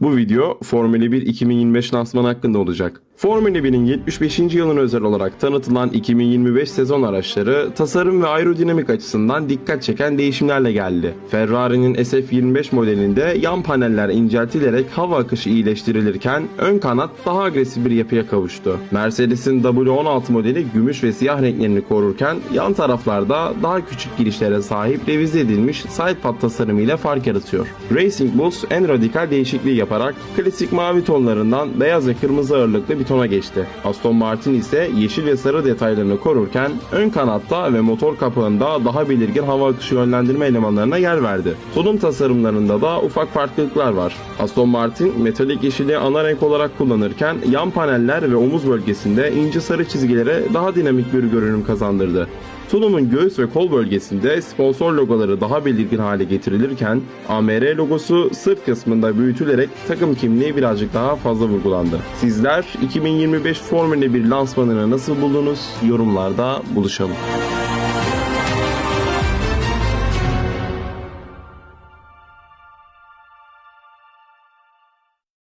Bu video Formula 1 2025 lansmanı hakkında olacak. Formula 1'in 75. yılına özel olarak tanıtılan 2025 sezon araçları tasarım ve aerodinamik açısından dikkat çeken değişimlerle geldi. Ferrari'nin SF25 modelinde yan paneller inceltilerek hava akışı iyileştirilirken ön kanat daha agresif bir yapıya kavuştu. Mercedes'in W16 modeli gümüş ve siyah renklerini korurken yan taraflarda daha küçük girişlere sahip revize edilmiş sidepod tasarımıyla fark yaratıyor. Racing Bulls en radikal değişikliği yaparak klasik mavi tonlarından beyaz ve kırmızı ağırlıklı bir tona geçti. Aston Martin ise yeşil ve sarı detaylarını korurken ön kanatta ve motor kapağında daha belirgin hava akışı yönlendirme elemanlarına yer verdi. Tulum tasarımlarında da ufak farklılıklar var. Aston Martin metalik yeşili ana renk olarak kullanırken yan paneller ve omuz bölgesinde ince sarı çizgilere daha dinamik bir görünüm kazandırdı. Tulum'un göğüs ve kol bölgesinde sponsor logoları daha belirgin hale getirilirken AMR logosu sırt kısmında büyütülerek takım kimliği birazcık daha fazla vurgulandı. Sizler 2025 Formula 1 lansmanını nasıl buldunuz? Yorumlarda buluşalım.